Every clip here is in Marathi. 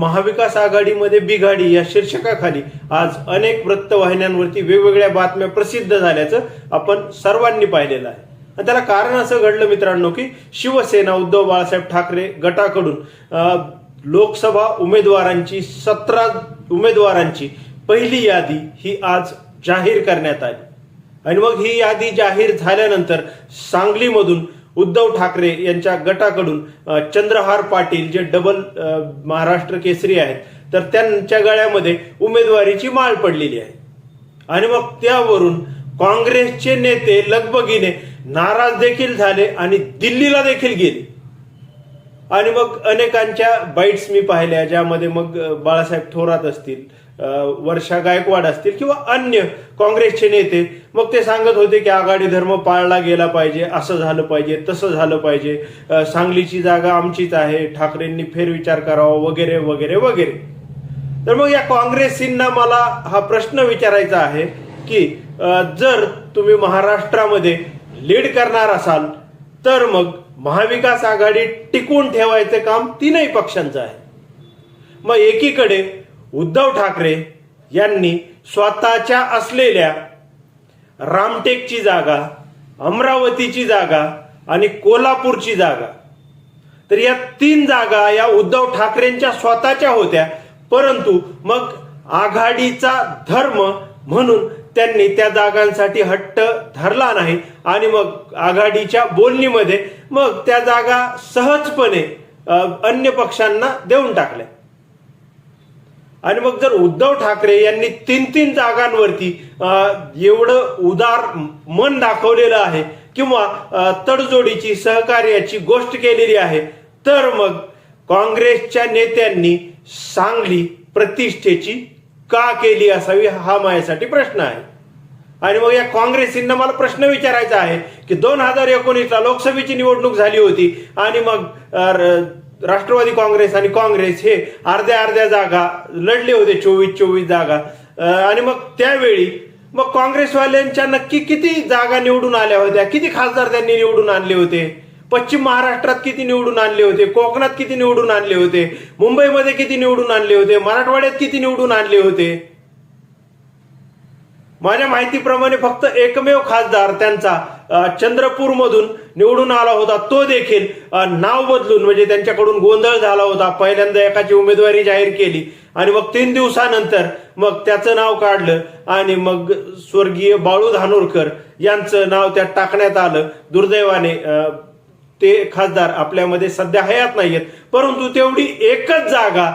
महाविकास आघाडीमध्ये बिघाडी या शीर्षकाखाली आज अनेक वृत्तवाहिन्यांवरती वेगवेगळ्या बातम्या प्रसिद्ध झाल्याचं आपण सर्वांनी पाहिलेलं आहे. आणि त्याला कारण असं घडलं मित्रांनो की शिवसेना उद्धव बाळासाहेब ठाकरे गटाकडून लोकसभा उमेदवारांची सतरा उमेदवारांची पहिली यादी ही आज जाहीर करण्यात आली. आणि मग ही यादी जाहीर झाल्यानंतर सांगलीमधून उद्धव ठाकरे यांच्या गटाकडून चंद्रहार पाटील जे डबल महाराष्ट्र केसरी आहेत तर त्यांच्या गळ्यामध्ये उमेदवारीची माळ पडलेली आहे. आणि मग त्यावरून काँग्रेसचे नेते लगबगीने नाराज देखील झाले आणि दिल्लीला देखील गेले. आणि मग अनेकांच्या बाईट्स मी पाहिल्या ज्यामध्ये मग बाळासाहेब थोरात असतील वर्षा गायकवाड असतील किंवा अन्य काँग्रेसचे नेते मग ते सांगत होते की आघाडी धर्म पाळला गेला पाहिजे असं झालं पाहिजे तसं झालं पाहिजे सांगलीची जागा आमचीच आहे ठाकरेंनी फेरविचार करावा वगैरे वगैरे वगैरे. तर मग या काँग्रेसींना मला हा प्रश्न विचारायचा आहे की जर तुम्ही महाराष्ट्रामध्ये लीड करणार असाल तर मग महाविकास आघाडी टिकून ठेवायचं काम तीनही पक्षांचं आहे. मग एकीकडे उद्धव ठाकरे यांनी स्वतःच्या असलेल्या रामटेकची जागा अमरावतीची जागा आणि कोल्हापूरची जागा. तर या तीन जागा या उद्धव ठाकरेंच्या स्वतःच्या होत्या परंतु मग आघाडीचा धर्म म्हणून त्यांनी त्या जागांसाठी हट्ट धरला नाही. आणि मग आघाडीच्या बोलणीमध्ये मग त्या जागा सहजपणे अन्य पक्षांना देऊन टाकल्या. आणि मग जर उद्धव ठाकरे यांनी तीन तीन जागांवरती एवढं उदार मन दाखवलेलं आहे किंवा तडजोडीची सहकार्याची गोष्ट केलेली आहे तर मग काँग्रेसच्या नेत्यांनी सांगली प्रतिष्ठेची का केली असावी हा माझ्यासाठी प्रश्न आहे. आणि मग या काँग्रेसींना मला प्रश्न विचारायचा आहे की दोन हजार एकोणीसला लोकसभेची निवडणूक झाली होती आणि मग राष्ट्रवादी काँग्रेस आणि काँग्रेस हे अर्ध्या अर्ध्या जागा लढले होते चोवीस चोवीस जागा. आणि मग त्यावेळी मग काँग्रेसवाल्यांच्या नक्की किती जागा निवडून आल्या होत्या किती खासदार त्यांनी निवडून आणले होते? पश्चिम महाराष्ट्रात किती निवडून आणले होते? कोकणात किती निवडून आणले होते? मुंबईमध्ये किती निवडून आणले होते? मराठवाड्यात किती निवडून आणले होते? माझ्या माहितीप्रमाणे फक्त एकमेव खासदार त्यांचा चंद्रपूर मधून निवडून आला होता. तो देखील नाव बदलून म्हणजे त्यांच्याकडून गोंधळ झाला होता. पहिल्यांदा एकाची उमेदवारी जाहीर केली आणि मग तीन दिवसानंतर मग त्याचं नाव काढलं आणि मग स्वर्गीय बाळू धानोरकर यांचं नाव त्यात टाकण्यात आलं. दुर्दैवाने ते खासदार आपल्यामध्ये सध्या हयात नाहीयेत. परंतु तेवढी एकच जागा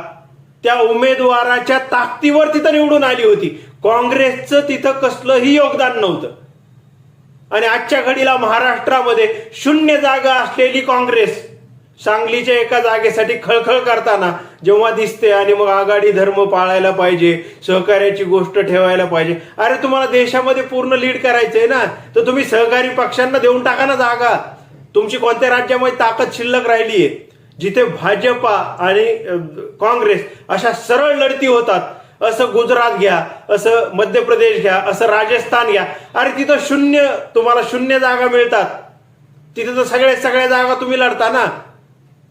त्या उमेदवाराच्या ताकदीवर तिथं निवडून आली होती. काँग्रेसचं तिथं कसलंही योगदान नव्हतं. आणि आजच्या घडीला महाराष्ट्रामध्ये शून्य जागा असलेली काँग्रेस सांगलीच्या एका जागेसाठी खळखळ करताना जेव्हा दिसते आणि मग आघाडी धर्म पाळायला पाहिजे सहकार्याची गोष्ट ठेवायला पाहिजे. अरे तुम्हाला देशामध्ये पूर्ण लीड करायचंय ना तर तुम्ही सहकारी पक्षांना देऊन टाका ना जागा. तुमची कोणत्या राज्यामध्ये ताकद शिल्लक राहिली आहे? जिथे भाजपा आणि काँग्रेस अशा सरळ लढती होतात असं गुजरात घ्या असं मध्य प्रदेश घ्या असं राजस्थान घ्या अरे तिथं शून्य तुम्हाला शून्य जागा मिळतात. तिथे तर सगळ्या सगळ्या जागा तुम्ही लढता ना.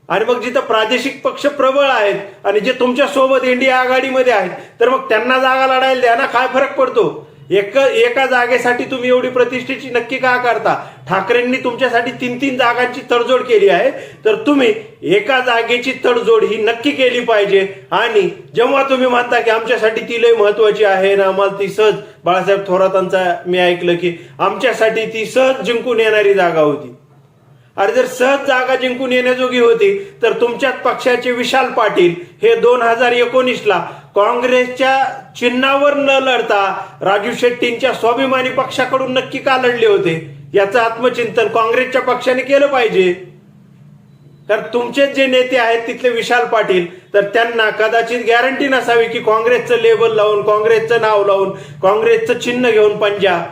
आणि मग जिथं प्रादेशिक पक्ष प्रबळ आहेत आणि जे तुमच्यासोबत इंडिया आघाडीमध्ये आहेत तर मग त्यांना जागा लढायला द्या ना काय फरक पडतो? एक एका जागेसाठी तुम्ही एवढी प्रतिष्ठेची नक्की का करता? ठाकरेंनी तुमच्यासाठी तीन तीन जागांची तडजोड केली आहे. तर तुम्ही एका जागेची तडजोड ही नक्की केली पाहिजे. आणि जेव्हा तुम्ही म्हणता की आमच्यासाठी ती लय महत्वाची आहे ना आम्हाला ती सहज बाळासाहेब थोरातांचा मी ऐकलं की आमच्यासाठी ती सहज जिंकून येणारी जागा होती. अरे जर सहज जागा जिंकून येण्याजोगी होती तर तुमच्याच पक्षाचे विशाल पाटील हे दोन हजार एकोणीसला काँग्रेसच्या चिन्हावर न लढता राजू शेट्टींच्या स्वाभिमानी पक्षाकडून नक्की का लढले होते? याचं आत्मचिंतन काँग्रेसच्या पक्षाने केलं पाहिजे. तर तुमचे जे नेते आहेत तिथले विशाल पाटील तर त्यांना कदाचित गॅरंटी नसावी की काँग्रेसचं लेबल लावून काँग्रेसचं नाव लावून काँग्रेसचं चिन्ह घेऊन पंजा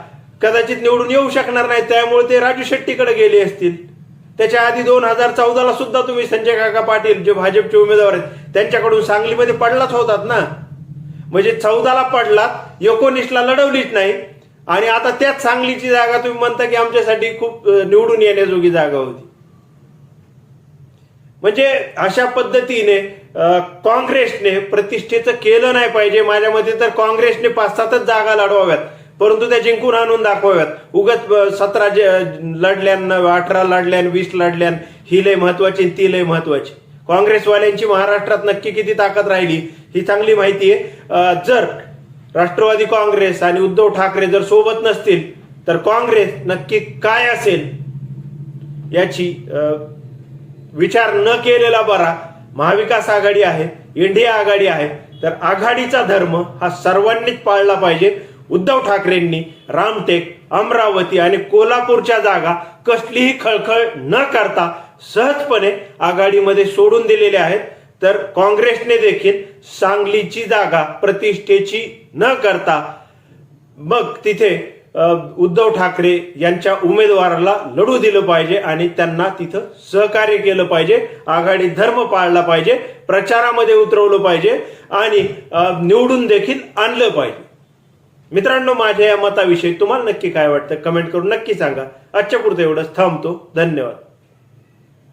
कदाचित निवडून येऊ शकणार नाही. त्यामुळे ते राजू शेट्टीकडे गेले असतील. त्याच्या आधी दोन हजार चौदाला सुद्धा तुम्ही संजय काका पाटील जे भाजपचे उमेदवार आहेत त्यांच्याकडून सांगलीमध्ये पडलाच होतात ना. म्हणजे चौदाला पडलात एकोणीसला लढवलीच नाही. आणि आता त्याच सांगलीची जागा तुम्ही म्हणता की आमच्यासाठी खूप निवडून येण्याजोगी जागा होती. म्हणजे अशा पद्धतीने काँग्रेसने प्रतिष्ठेचं केलं नाही पाहिजे. माझ्या मते तर काँग्रेसने पाच सातच जागा लढवाव्यात. परंतु त्या जिंकून आणून दाखवाव्यात. उगत सतरा लढल्यान अठरा लढल्यान वीस लढल्यान ही लय महत्वाची ती लय महत्वाची. काँग्रेसवाल्यांची महाराष्ट्रात नक्की किती ताकद राहिली ही चांगली माहिती आहे. जर राष्ट्रवादी काँग्रेस आणि उद्धव ठाकरे जर सोबत नसतील तर काँग्रेस नक्की काय असेल याची विचार न केलेला बरा. महाविकास आघाडी आहे इंडिया आघाडी आहे तर आघाडीचा धर्म हा सर्वांनीच पाळला पाहिजे. उद्धव ठाकरेंनी रामटेक अमरावती आणि कोल्हापूरच्या जागा कसलीही खळखळ न करता सहजपणे आघाडीमध्ये सोडून दिलेल्या आहेत. तर काँग्रेसने देखील सांगलीची जागा प्रतिष्ठेची न करता मग तिथे उद्धव ठाकरे यांच्या उमेदवाराला लढू दिलं पाहिजे आणि त्यांना तिथं सहकार्य केलं पाहिजे. आघाडी धर्म पाळला पाहिजे. प्रचारामध्ये उतरवलं पाहिजे आणि निवडून देखील आणलं पाहिजे. मित्रांनो माझ्या या मताविषयी तुम्हाला नक्की काय वाटतं? कमेंट करून नक्की सांगा. आजच्या पुरतं एवढंच. थांबतो. धन्यवाद.